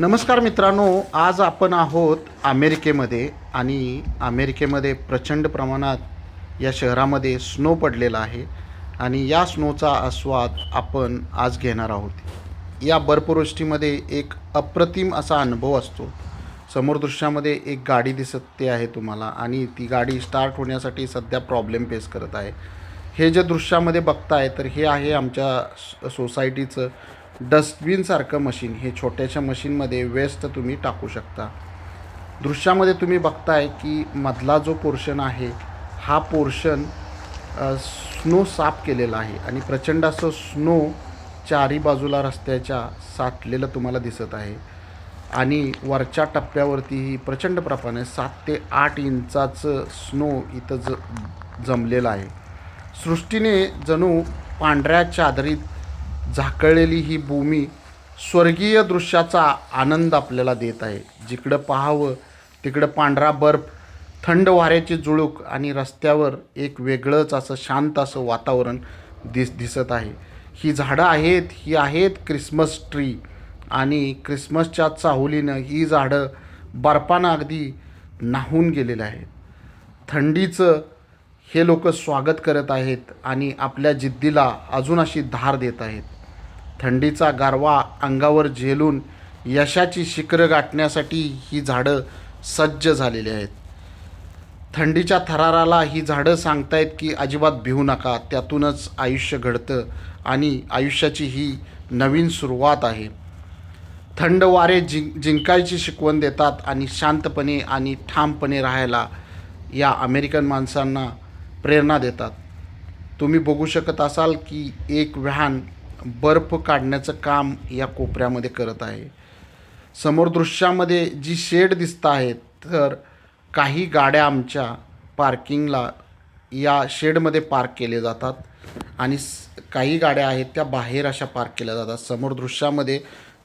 नमस्कार मित्रांनो आज आपण आहोत अमेरिकेमध्ये आणि अमेरिकेमध्ये प्रचंड प्रमाणात या शहरामध्ये स्नो पडलेला आहे आणि या स्नोचा आस्वाद आपण आज घेणार आहोत. या बर्फवृष्टीमध्ये एक अप्रतिम असा अनुभव असतो. समोर दृश्यामध्ये एक गाडी दिसते आहे तुम्हाला आणि ती गाडी स्टार्ट होण्यासाठी सध्या प्रॉब्लेम फेस करत आहे. हे जे दृश्यामध्ये बघताय तर हे आहे आमच्या सोसायटीचं डस्टबिनसारखं मशीन हे छोट्याशा मशीनमध्ये वेस्ट तुम्ही टाकू शकता. दृश्यामध्ये तुम्ही बघताय की मधला जो पोर्शन आहे हा पोर्शन स्नो साफ केलेला आहे आणि प्रचंड असं स्नो चारी बाजूला रस्त्याच्या साठलेलं तुम्हाला दिसत आहे. आणि वरच्या टप्प्यावरतीही प्रचंड प्रमाणे सात ते आठ इंचाचं स्नो इथं ज जमलेलं आहे. सृष्टीने जणू पांढऱ्या चादरीत झाकळलेली ही भूमी स्वर्गीय दृश्याचा आनंद आपल्याला देत आहे. जिकडं पाहावं तिकडं पांढरा बर्फ थंड वाऱ्याची जुळूक आणि रस्त्यावर एक वेगळंच असं शांत असं वातावरण दिस दिसत आहे. ही झाडं आहेत ही आहेत क्रिसमस ट्री आणि क्रिसमसच्या चाहुलीनं ही झाडं बर्फानं अगदी नाहून गेलेलं आहेत. थंडीचं हे लोक स्वागत करत आहेत आणि आपल्या जिद्दीला अजून अशी धार देत आहेत. थंडीचा गारवा अंगावर झेलून यशाची शिखरं गाठण्यासाठी ही झाडं सज्ज झालेली आहेत. थंडीच्या थराराला ही झाडं सांगतायत की अजिबात भिवू नका त्यातूनच आयुष्य घडतं आणि आयुष्याची ही नवीन सुरुवात आहे. थंड वारे जिं जिंकायची शिकवण देतात आणि शांतपणे आणि ठामपणे राहायला या अमेरिकन माणसांना प्रेरणा देतात. तुम्ही बघू शकत असाल की एक व्हॅन बर्फ काढण्याचं काम या कोपऱ्यामध्ये करत आहे. समोर दृश्यामध्ये जी शेड दिसत आहेत तर काही गाड्या आमच्या पार्किंगला या शेडमध्ये पार्क केले जातात आणि काही गाड्या आहेत त्या बाहेर अशा पार्क केल्या जातात. समोर दृश्यामध्ये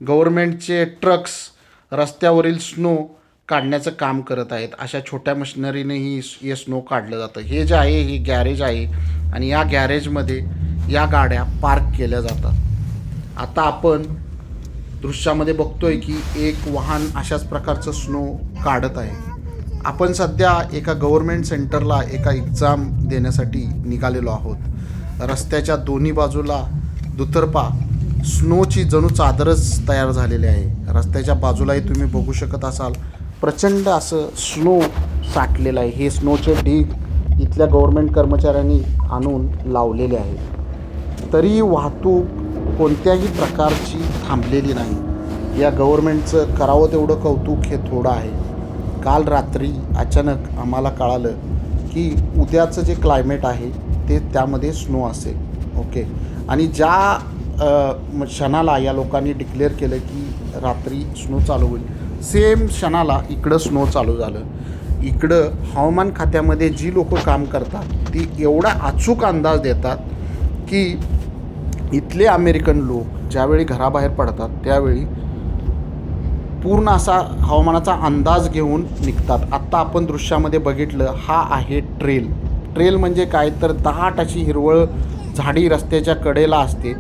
गव्हर्मेंटचे ट्रक्स रस्त्यावरील स्नो काढण्याचं काम करत आहेत. अशा छोट्या मशिनरीनेही हे स्नो काढलं जातं. हे जे आहे हे गॅरेज आहे आणि या गॅरेजमध्ये या गाड्या पार्क केल्या जातात. आता आपण दृश्यामध्ये बघतोय की एक वाहन अशाच प्रकारचं स्नो काढत आहे. आपण सध्या एका गव्हर्मेंट सेंटरला एका एक्झाम देण्यासाठी निघालेलो आहोत. रस्त्याच्या दोन्ही बाजूला दुतर्पा स्नोची जणू चादरच तयार झालेली आहे. रस्त्याच्या बाजूलाही तुम्ही बघू शकत असाल. प्रचंड असं स्नो साठलेलं आहे. हे स्नोचे ढीग इथल्या गव्हर्मेंट कर्मचाऱ्यांनी आणून लावलेले आहेत. तरी वाहतूक कोणत्याही प्रकारची थांबलेली नाही. या गव्हर्मेंटचं करावं तेवढं कौतुक हे थोडं आहे. काल रात्री अचानक आम्हाला कळालं की उद्याचं जे क्लायमेट आहे ते त्यामध्ये स्नो असेल. ओके आणि ज्या क्षणाला या लोकांनी डिक्लेअर केलं की रात्री स्नो चालू होईल सेम क्षणाला इकडं स्नो चालू झालं. इकडं हवामान खात्यामध्ये जी लोक काम करतात ती एवढा अचूक अंदाज देतात की इथले अमेरिकन लोक ज्यावेळी घराबाहेर पडतात त्यावेळी पूर्ण असा हवामानाचा अंदाज घेऊन निघतात. आत्ता आपण दृश्यामध्ये बघितलं हा आहे ट्रेल. ट्रेल म्हणजे काय? तर दाट अशी हिरवळ झाडी रस्त्याच्या कडेला असते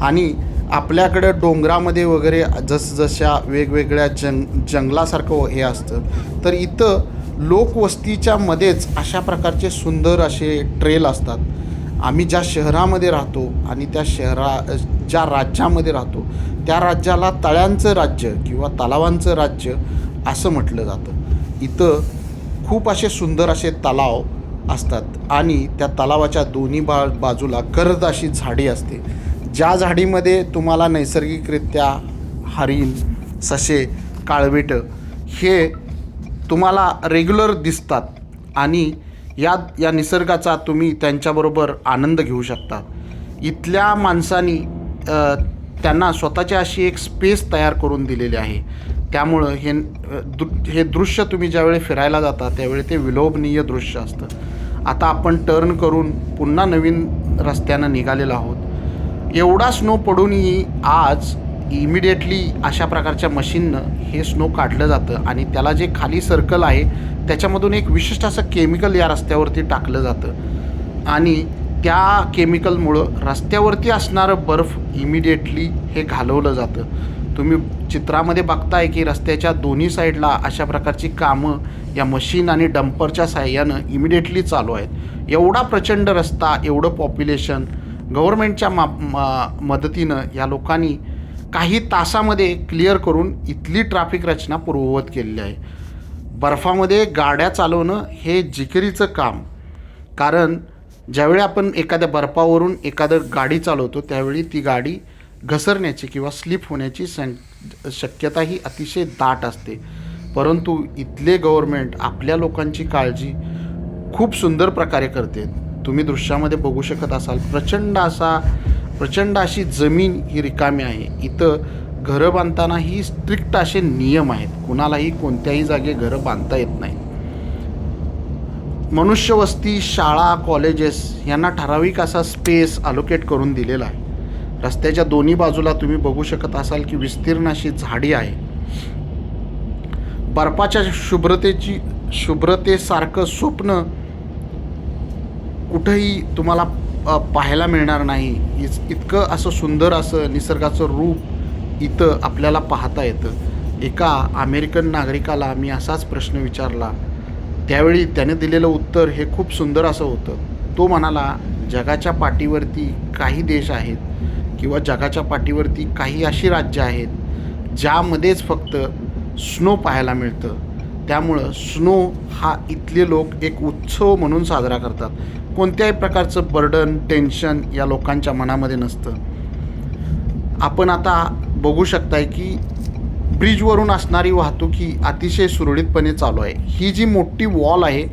आणि आपल्याकडं डोंगरामध्ये वगैरे जसजशा वेगवेगळ्या जंग जंगलासारखं हे असतं. तर इथं लोकवस्तीच्या मध्येच अशा प्रकारचे सुंदर असे ट्रेल असतात. आम्ही ज्या शहरामध्ये राहतो आणि त्या शहरा ज्या राज्यामध्ये राहतो त्या राज्याला तळ्यांचं राज्य किंवा तलावांचं राज्य असं म्हटलं जातं. इथं खूप असे सुंदर असे तलाव असतात आणि त्या तलावाच्या दोन्ही बा बाजूला गर्द अशी झाडी असते. ज्या झाडीमध्ये तुम्हाला नैसर्गिकरित्या हरिण ससे काळविटं हे तुम्हाला रेग्युलर दिसतात आणि या या निसर्गाचा तुम्ही त्यांच्याबरोबर आनंद घेऊ शकता. इथल्या माणसांनी त्यांना स्वतःची अशी एक स्पेस तयार करून दिलेली आहे. त्यामुळं हे दृ हे दृश्य तुम्ही ज्यावेळी फिरायला जाता त्यावेळी ते विलोभनीय दृश्य असतं. आता आपण टर्न करून पुन्हा नवीन रस्त्यानं निघालेलो आहोत. एवढा स्नो पडूनही आज इमिडिएटली अशा प्रकारच्या मशीननं हे स्नो काढलं जातं आणि त्याला जे खाली सर्कल आहे त्याच्यामधून एक विशिष्ट असं केमिकल या रस्त्यावरती टाकलं जातं. आणि त्या केमिकलमुळं रस्त्यावरती असणारं बर्फ इमिडिएटली हे घालवलं जातं. तुम्ही चित्रामध्ये बघताय की रस्त्याच्या दोन्ही साईडला अशा प्रकारची कामं या मशीन आणि डंपरच्या साह्यानं इमिडिएटली चालू आहेत. एवढा प्रचंड रस्ता एवढं पॉप्युलेशन गव्हर्मेंटच्या मा मदतीनं या लोकांनी काही तासामध्ये क्लिअर करून इथली ट्रॅफिक रचना पूर्ववत केलेली आहे. बर्फामध्ये गाड्या चालवणं हे जिकिरीचं काम. कारण ज्यावेळी आपण एखाद्या बर्फावरून एखादं गाडी चालवतो त्यावेळी ती गाडी घसरण्याची किंवा स्लिप होण्याची सं शक्यता ही अतिशय दाट असते. परंतु इथले गव्हर्मेंट आपल्या लोकांची काळजी खूप सुंदर प्रकारे करते. तुम्ही दृश्यामध्ये बघू शकत असाल प्रचंड असा प्रचंड अशी जमीन ही रिकामी आहे. इथं घरं बांधतानाही स्ट्रिक्ट असे नियम आहेत. कुणालाही कोणत्याही जागे घरं बांधता येत नाही. मनुष्यवस्ती शाळा कॉलेजेस यांना ठराविक असा स्पेस अलोकेट करून दिलेला आहे. रस्त्याच्या दोन्ही बाजूला तुम्ही बघू शकत असाल की विस्तीर्ण अशी झाडी आहे. बर्फाच्या शुभ्रतेची शुभ्रतेसारखं स्वप्न कुठंही तुम्हाला पाहायला मिळणार नाही. इच इतकं असं सुंदर असं निसर्गाचं रूप इथं आपल्याला पाहता येतं. एका अमेरिकन नागरिकाला मी असाच प्रश्न विचारला. त्यावेळी त्याने दिलेलं उत्तर हे खूप सुंदर असं होतं. तो म्हणाला जगाच्या पाठीवरती काही देश आहेत किंवा जगाच्या पाठीवरती काही अशी राज्य आहेत ज्यामध्येच फक्त स्नो पाहायला मिळतं. त्यामुळं स्नो हा इथले लोक एक उत्सव म्हणून साजरा करतात. कोणत्याही प्रकारचं बर्डन टेन्शन या लोकांच्या मनामध्ये नसतं. आपण आता बघू शकताय की ब्रिजवरून असणारी वाहतूक ही अतिशय सुरळीतपणे चालू आहे. ही जी मोठी वॉल आहे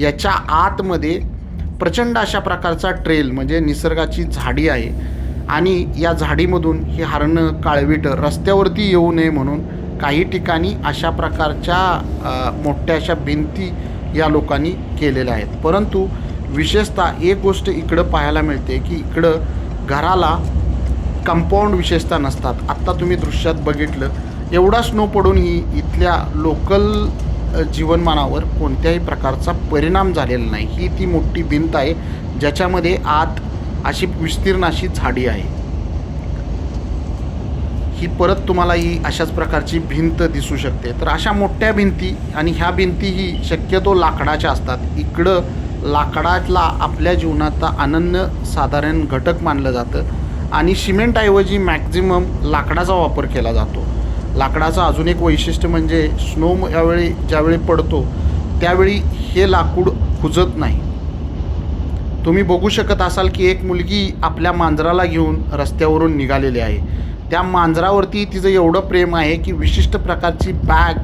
याच्या आतमध्ये प्रचंड अशा प्रकारचा ट्रेल म्हणजे निसर्गाची झाडी आहे आणि या झाडीमधून ही हरणं काळवीटं रस्त्यावरती येऊ नये म्हणून काही ठिकाणी अशा प्रकारच्या मोठ्या अशा भिंती या लोकांनी केलेल्या आहेत. परंतु विशेषतः एक गोष्ट इकडं पाहायला मिळते की इकडं घराला कंपाऊंड विशेषतः नसतात. आत्ता तुम्ही दृश्यात बघितलं एवढा स्नो पडूनही इथल्या लोकल जीवनमानावर कोणत्याही प्रकारचा परिणाम झालेला नाही. ही ती मोठी भिंत आहे ज्याच्यामध्ये आत अशी विस्तीर्ण अशी झाडी आहे. ही परत तुम्हाला ही अशाच प्रकारची भिंत दिसू शकते. तर अशा मोठ्या भिंती आणि ह्या भिंती ही शक्यतो लाकडाच्या असतात. इकडं लाकडातला आपल्या जीवनाचा अनन्य साधारण घटक मानलं जातं आणि सिमेंटऐवजी मॅक्झिमम लाकडाचा वापर केला जातो. लाकडाचं अजून एक वैशिष्ट्य म्हणजे स्नो यावेळी ज्यावेळी पडतो त्यावेळी हे लाकूड कुजत नाही. तुम्ही बघू शकत असाल की एक मुलगी आपल्या मांजराला घेऊन रस्त्यावरून निघालेली आहे. त्या मांजरावरती तिचं एवढं प्रेम आहे की विशिष्ट प्रकारची बॅग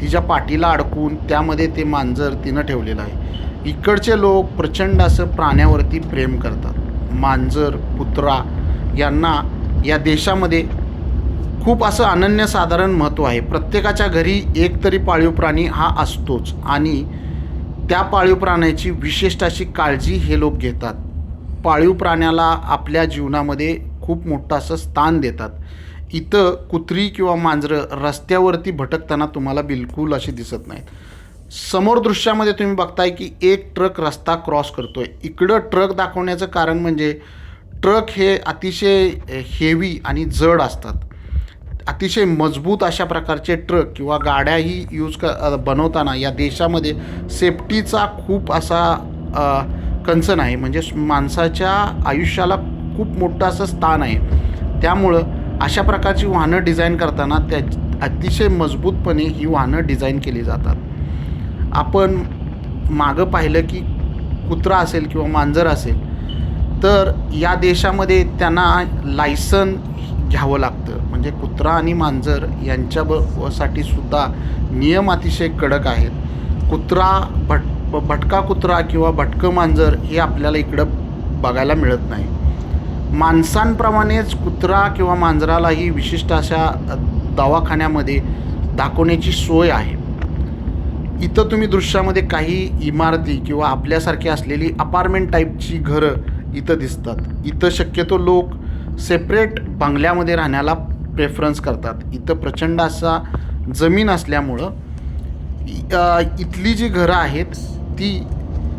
तिच्या पाठीला अडकून त्यामध्ये ते मांजर तिनं ठेवलेलं आहे. इकडचे लोक प्रचंड असं प्राण्यावरती प्रेम करतात. मांजर कुत्रा यांना या देशामध्ये खूप असं अनन्यसाधारण महत्त्व आहे. प्रत्येकाच्या घरी एक तरी पाळीव प्राणी हा असतोच आणि त्या पाळीव प्राण्याची विशिष्ट अशी काळजी हे लोक घेतात. पाळीव प्राण्याला आपल्या जीवनामध्ये खूप मोठं असं स्थान देतात. इथं कुत्री किंवा मांजरं रस्त्यावरती भटकताना तुम्हाला बिलकुल अशी दिसत नाहीत. समोर दृश्यामध्ये तुम्ही बघताय की एक ट्रक रस्ता क्रॉस करतोय. इकडं ट्रक दाखवण्याचं कारण म्हणजे ट्रक हे अतिशय हेवी आणि जड असतात. अतिशय मजबूत अशा प्रकारचे ट्रक किंवा गाड्याही यूज क बनवताना या देशामध्ये सेफ्टीचा खूप असा कन्सर्न आहे. म्हणजे माणसाच्या आयुष्याला खूप मोठं असं स्थान आहे. त्यामुळं अशा प्रकारची वाहनं डिझाईन करताना त्या अतिशय मजबूतपणे ही वाहनं डिझाईन केली जातात. आपण मागं पाहिलं की कुत्रा असेल किंवा मांजर असेल तर या देशामध्ये त्यांना लायसन घ्यावं लागतं. म्हणजे कुत्रा आणि मांजर यांच्या ब साठी सुद्धा नियम अतिशय कडक आहेत. कुत्रा भट भटका कुत्रा किंवा भटकं मांजर हे आपल्याला इकडं बघायला मिळत नाही. माणसांप्रमाणेच कुत्रा किंवा मांजरालाही विशिष्ट अशा दवाखान्यामध्ये दाखवण्याची सोय आहे. इथं तुम्ही दृश्यामध्ये काही इमारती किंवा आपल्यासारखी असलेली अपार्टमेंट टाईपची घरं इथं दिसतात. इथं शक्यतो लोक सेपरेट बंगल्यामध्ये राहण्याला प्रेफरन्स करतात. इथं प्रचंड असा जमीन असल्यामुळं इथली जी घरं आहेत ती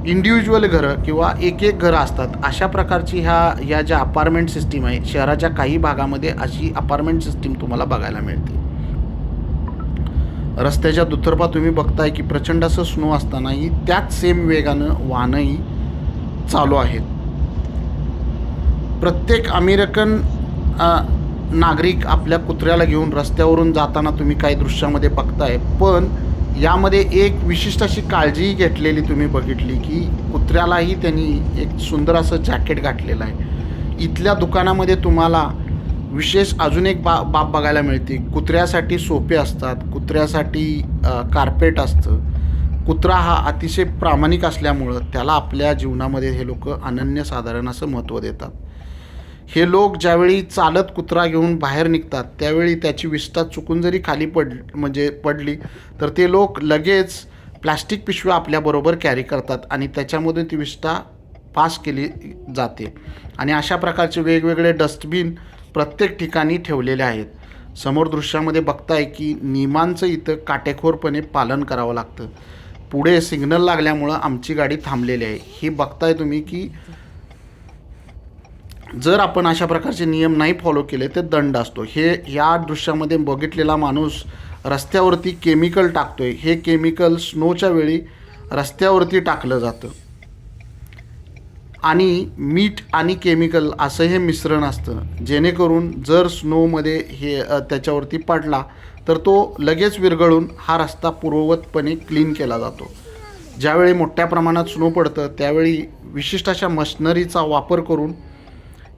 इंडिव्हिज्युअल घरं किंवा एक एक घरं असतात. अशा प्रकारची ह्या ह्या ज्या अपार्टमेंट सिस्टीम आहे शहराच्या काही भागामध्ये अशी अपार्टमेंट सिस्टीम तुम्हाला बघायला मिळते. रस्त्याच्या दुतर्फा तुम्ही बघताय की प्रचंड असं स्नो असतानाही त्याच सेम वेगानं वाहनंही चालू आहेत. प्रत्येक अमेरिकन नागरिक आपल्या कुत्र्याला घेऊन रस्त्यावरून जाताना तुम्ही काही दृश्यामध्ये बघताय. पण यामध्ये एक विशिष्ट अशी काळजीही घेतलेली तुम्ही बघितली की कुत्र्यालाही त्यांनी एक सुंदर असं जॅकेट घातलेलं आहे. इथल्या दुकानामध्ये तुम्हाला विशेष अजून एक बा बाब बघायला मिळते. कुत्र्यासाठी सोपे असतात. कुत्र्यासाठी कार्पेट असतं. कुत्रा हा अतिशय प्रामाणिक असल्यामुळं त्याला आपल्या जीवनामध्ये हे लोक अनन्यसाधारण असं महत्त्व देतात. हे लोक ज्यावेळी चालत कुत्रा घेऊन बाहेर निघतात त्यावेळी त्याची विष्ठा चुकून जरी खाली पड म्हणजे पडली तर ते लोक लगेच प्लॅस्टिक पिशव्या आपल्याबरोबर कॅरी करतात आणि त्याच्यामधून ती विष्ठा पास केली जाते. आणि अशा प्रकारचे वेगवेगळे डस्टबिन प्रत्येक ठिकाणी ठेवलेले आहेत. समोर दृश्यामध्ये बघताय की नियमांचं इथं काटेखोरपणे पालन करावं लागतं. पुढे सिग्नल लागल्यामुळं आमची गाडी थांबलेली आहे. हे बघताय तुम्ही की जर आपण अशा प्रकारचे नियम नाही फॉलो केले तर दंड असतो. हे या दृश्यामध्ये बघितलेला माणूस रस्त्यावरती केमिकल टाकतोय. हे केमिकल स्नोच्या वेळी रस्त्यावरती टाकलं जातं. आणि मीठ आणि केमिकल असं हे मिश्रण असतं. जेणेकरून जर स्नोमध्ये हे त्याच्यावरती पडला तर तो लगेच विरघळून हा रस्ता पूर्ववतपणे क्लीन केला जातो. ज्यावेळी मोठ्या प्रमाणात स्नो पडतं त्यावेळी विशिष्ट अशा मशनरीचा वापर करून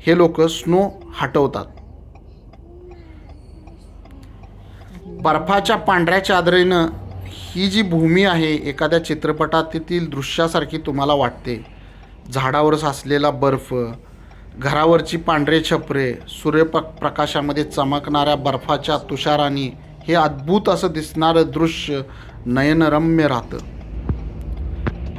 हे लोक स्नो हटवतात. बर्फाच्या पांढऱ्या चादरीनं ही जी भूमी आहे एखाद्या चित्रपटातील दृश्यासारखी तुम्हाला वाटते. झाडावर साचलेला बर्फ घरावरची पांढरे छपरे सूर्यप प्रकाशामध्ये चमकणाऱ्या बर्फाच्या तुषाराने हे अद्भुत असं दिसणारं दृश्य नयनरम्य राहतं.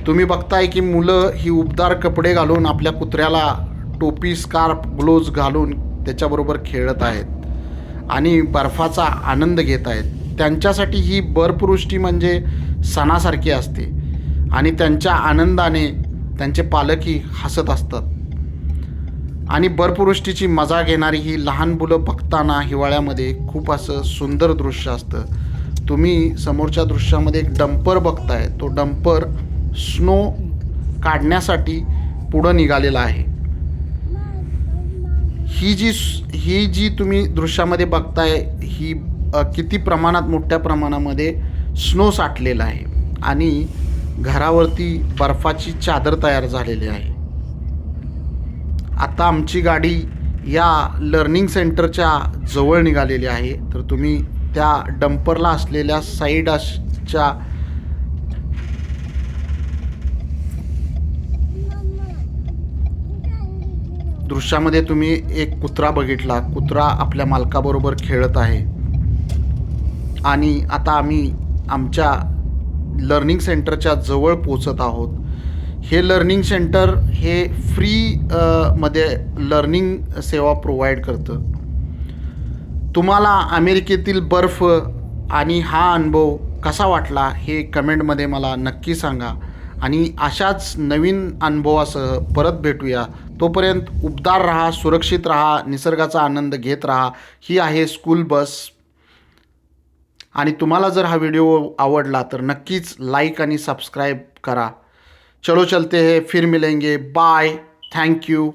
तुम्ही बघताय की मुलं ही उबदार कपडे घालून आपल्या कुत्र्याला टोपी स्कार्फ ग्लोव्ज घालून त्याच्याबरोबर खेळत आहेत आणि बर्फाचा आनंद घेत आहेत. त्यांच्यासाठी ही बर्फवृष्टी म्हणजे सणासारखी असते आणि त्यांच्या आनंदाने त्यांचे पालकही हसत असतात. आणि बर्फवृष्टीची मजा घेणारी ही लहान मुलं बघताना हिवाळ्यामध्ये खूप असं सुंदर दृश्य असतं. तुम्ही समोरच्या दृश्यामध्ये एक डंपर बघताय. तो डंपर स्नो काढण्यासाठी पुढं निघालेला आहे. ही जी ही जी तुम्ही दृश्यामध्ये बघताय ही किती प्रमाणात मोठ्या प्रमाणामध्ये स्नो साठलेला आहे. आणि घरावरती बर्फाची चादर तयार झालेली आहे. आता आमची गाडी या लर्निंग सेंटरच्या जवळ निघालेली आहे. तर तुम्ही त्या डंपरला असलेल्या साईडच्या दृश्यामध्ये तुम्ही एक कुत्रा बघितला. कुत्रा आपल्या मालकाबरोबर खेळत आहे. आणि आता आम्ही आमच्या लर्निंग सेंटरच्या जवळ पोचत आहोत. हे लर्निंग सेंटर हे फ्री मध्ये लर्निंग सेवा प्रोव्हाइड करतं. तुम्हाला अमेरिकेतील बर्फ आणि हा अनुभव कसा वाटला हे कमेंटमध्ये मला नक्की सांगा. आणि अशाच नवीन अनुभवासह परत भेटूया. तोपर्यंत उबदार राहा सुरक्षित राहा निसर्गाचा आनंद घेत राहा. ही आहे स्कूल बस. आणि तुम्हाला जर हा व्हिडिओ आवडला तर नक्कीच लाईक आणि सबस्क्राईब करा. चलो चलते हे फिर मिलेंगे. Bye thank you